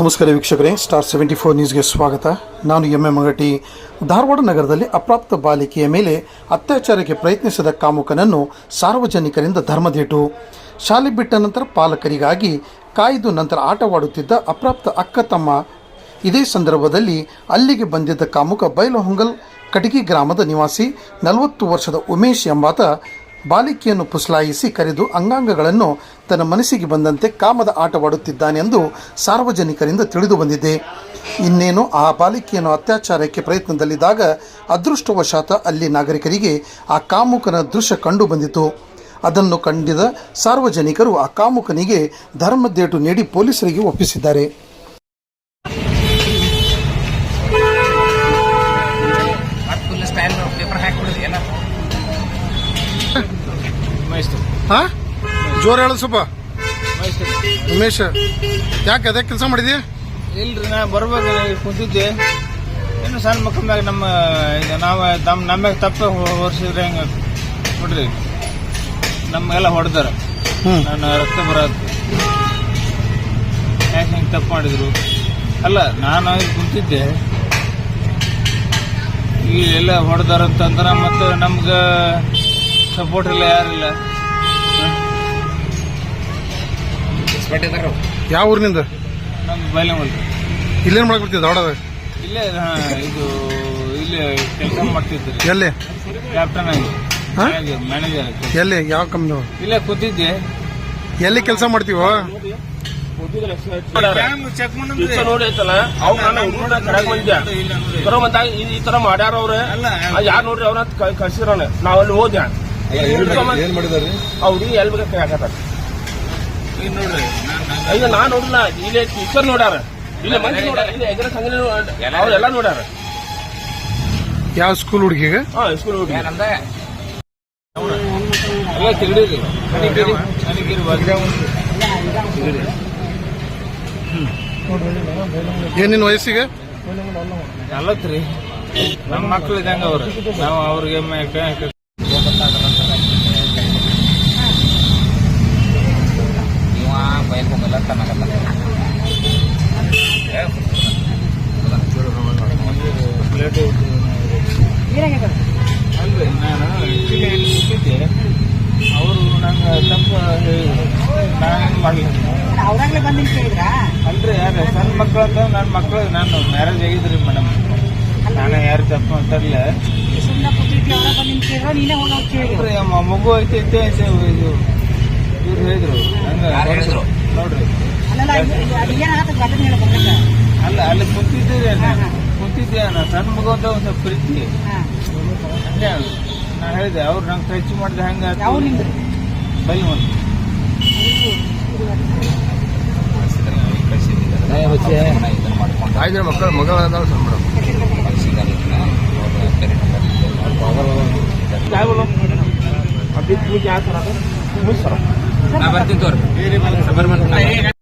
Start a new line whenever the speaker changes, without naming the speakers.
ನಮಸ್ಕಾರ ವೀಕ್ಷಕರೇ star seventy four ನ್ಯೂಸ್ಗೆ ಸ್ವಾಗತ. ನಾನು ಎಂ ಎಂ ಮಗಟಿ. ಧಾರವಾಡ ನಗರದಲ್ಲಿ ಅಪ್ರಾಪ್ತ ಬಾಲಿಕೆಯ ಮೇಲೆ ಅತ್ಯಾಚಾರಕ್ಕೆ ಪ್ರಯತ್ನಿಸಿದ ಕಾಮುಕನನ್ನು ಸಾರ್ವಜನಿಕರಿಂದ ಧರ್ಮದೇಟು. ಶಾಲೆ ಬಿಟ್ಟ ನಂತರ ಪಾಲಕರಿಗಾಗಿ ಕಾಯ್ದು ನಂತರ ಆಟವಾಡುತ್ತಿದ್ದ ಅಪ್ರಾಪ್ತ ಅಕ್ಕ ತಮ್ಮ. ಇದೇ ಸಂದರ್ಭದಲ್ಲಿ ಅಲ್ಲಿಗೆ ಬಂದಿದ್ದ ಕಾಮುಕ ಬೈಲಹೊಂಗಲ್ ಕಟಗಿ ಗ್ರಾಮದ ನಿವಾಸಿ, ನಲವತ್ತು ವರ್ಷದ ಉಮೇಶ್ ಎಂಬಾತ ಬಾಲಿಕೆಯನ್ನು ಪುಸಲಾಯಿಸಿ ಕರೆದು ಅಂಗಾಂಗಗಳನ್ನು ತನ್ನ ಮನಸ್ಸಿಗೆ ಬಂದಂತೆ ಕಾಮದ ಆಟವಾಡುತ್ತಿದ್ದಾನೆಂದು ಸಾರ್ವಜನಿಕರಿಂದ ತಿಳಿದು ಬಂದಿದೆ. ಇನ್ನೇನು ಆ ಬಾಲಿಕೆಯನ್ನು ಅತ್ಯಾಚಾರಕ್ಕೆ ಪ್ರಯತ್ನದಲ್ಲಿದ್ದಾಗ ಅದೃಷ್ಟವಶಾತ ಅಲ್ಲಿ ನಾಗರಿಕರಿಗೆ ಆ ಕಾಮುಕನ ದೃಶ್ಯ ಕಂಡು ಬಂದಿತು. ಅದನ್ನು ಕಂಡಿದ ಸಾರ್ವಜನಿಕರು ಆ ಕಾಮುಕನಿಗೆ ಧರ್ಮದೇಟು ನೀಡಿ ಪೊಲೀಸರಿಗೆ ಒಪ್ಪಿಸಿದ್ದಾರೆ. ಹಾ? ಜೋರು ಹೇಳು ಸ್ವಲ್ಪ. ಉಮೇಶ್ ಯಾಕೆ ಅದೇ ಕೆಲಸ ಮಾಡಿದ್ಯಾ?
ಇಲ್ರಿ ನಾ ಬರ್ಬೇಕು ಕುಂತಿದ್ದೆ. ಏನು ಸಣ್ಣ ಮಕ್ಕಳ ಮ್ಯಾಗ ನಮ್ಮ ನಾವು ನಮ್ಮ ನಮ್ಯಾಗ ತಪ್ಪು ಹೊರಿಸಿದ್ರೆ ಹೆಂಗ ಬಿಡ್ರಿ? ನಮಗೆಲ್ಲ ಹೊಡೆದಾರ.
ನನ್ನ
ನಾನು ರಕ್ತ ಬರೋದು. ಯಾಕೆ ಹೆಂಗೆ ತಪ್ಪು ಮಾಡಿದ್ರು? ಅಲ್ಲ ನಾನು ಇಲ್ಲಿ ಕುಂತಿದ್ದೆ. ಈಗ ಎಲ್ಲ ಹೊಡೆದಾರ ಅಂತಂದ್ರೆ ಮತ್ತು ನಮ್ಗೆ ಸಪೋರ್ಟ್ ಇಲ್ಲ ಯಾರಿಲ್ಲ
ಯಾವ ಊರಿನಿಂದ? ಇಲ್ಲೇನು ಮಾಡಕ್ ಬರ್ತಿದ್ದ ದಾವಡದ
ಇಲ್ಲೇ ಇದು ಇಲ್ಲೇ ಕೆಲಸ ಮಾಡ್ತಿದ್ರಿ.
ಎಲ್ಲಿ?
ಕ್ಯಾಪ್ಟನ್ ಆಗಿ.
ಹಾ?
ಮ್ಯಾನೇಜರ್
ಎಲ್ಲಿ? ಯಾವ ಕಂಪ್ನಿ
ಇಲ್ಲೇ ಕೂತಿದ್ದೆ.
ಎಲ್ಲಿ ಕೆಲಸ ಮಾಡ್ತೀವೋ?
ಚೆಕ್
ಈ ತರ ನೋಡಿ ಐತಲ್ಲ ಅವ್ರು ನಾನು ಹುಡುಗನ ಕರೆಕ್ಟ್ ಬಂದಿದ್ದೆ ತರ ಮತ್ತ ಈ ಈ ತರ ಮಾಡ್ಯಾರ ಅವ್ರೆ. ಯಾರು ನೋಡ್ರಿ ಅವ್ರ ಕಳ್ಸಿರೋಣ ನಾವ್ ಅಲ್ಲಿ ಹೋದ್ಯಾ? ಅವ್ರಿಗೆ ಎಲ್ ಬೇಕಾ ಕೈ ಹಾಕತ್ತಾರ
ಈಗ ನೋಡ್ರಿ
ಈಗ ನಾ ನೋಡಿಲ್ಲ ಇಲ್ಲೇ ಟೀಚರ್ ನೋಡ್ಯಾರ. ಇಲ್ಲ ಮಂದಿ ನೋಡ್ಯಾರ. ಇಲ್ಲ ಎಗರ ಸಂಘ ಅವ್ರೆಲ್ಲ ನೋಡ್ಯಾರ.
ಯಾವ ಸ್ಕೂಲ್ ಹುಡುಗಿಗೆ?
ಹಾ ಸ್ಕೂಲ್ ಹುಡುಗಿ.
ಏನಂದ
ಎಲ್ಲ ಎಲ್ಲತ್ರಿ ಅನಿಗಿರಿ ಅನಿಗಿರಿ
ಏನ್ ನಿನ್ ವಯಸ್ಸಿಗೆ?
ನಲವತ್ರಿ ನಮ್ಮ ಮಕ್ಳು ಇದ್ದಂಗೆ ಅವ್ರು. ನಾವು ಅವ್ರಿಗೆ ಮ- ಕ- ಕ-
ಇವ ಬಯಲ್ ಹೋಗಲ್ಲ ತನ್ನಗಲ್ಲ
ಪ್ಲೇಟ್ ಅಲ್ರಿ ನಾನು ಇಲ್ಲಿ ಕೂತಿದ್ದೆ ಅವರು ನಂಗೆ ತಪ್ಪು ನಾನೇನು ಮಾಡಲಿಲ್ಲ
ಅವ್ರಾಗ್ಲೇ ಬಂದು ಕೇಳಿದ್ರಾ
ಅಲ್ರಿ ಯಾರು ಸಣ್ಣ ಮಕ್ಕಳು ಅಂತ ನನ್ನ ಮಕ್ಕಳು ನಾನು ಮ್ಯಾರೇಜ್ ಆಗಿದ್ರಿ ಮೇಡಮ್ ನಾನು ಯಾರು ತಪ್ಪು ಅಂತಲ್ಲ ಮಗು ಐತೆ ಅಂತ ಇದು ಇವ್ರು ಹೇಳಿದ್ರು. ನಂಗೆ
ಹೇಳಿದ್ರು?
ನೋಡ್ರಿ. ಅಲ್ಲ ಅಲ್ಲಿ ಕುಂತಿದ್ದೇವೆ ಕುಂತಿದ್ದೆ ಸಣ್ಣ ಮಗು ಅಂತ ಸ್ವಲ್ಪ ಪ್ರೀತಿ. ಅಲ್ಲೇ ನಾ ಹೇಳಿದೆ ಅವ್ರು ನಂಗೆ ಖರ್ಚು ಮಾಡಿದೆ ಹಂಗೆ ಬೈ ಒಂದು
ಆಯ್ತು ಮಕ್ಕಳು ಮಗಳ
ಸರ್
ಮೇಡಮ್ ಅಭಿವೃದ್ಧಿ ಯಾವ ಥರ करा
ನಾ ಬರ್ತೀನಿ ತೋರಿ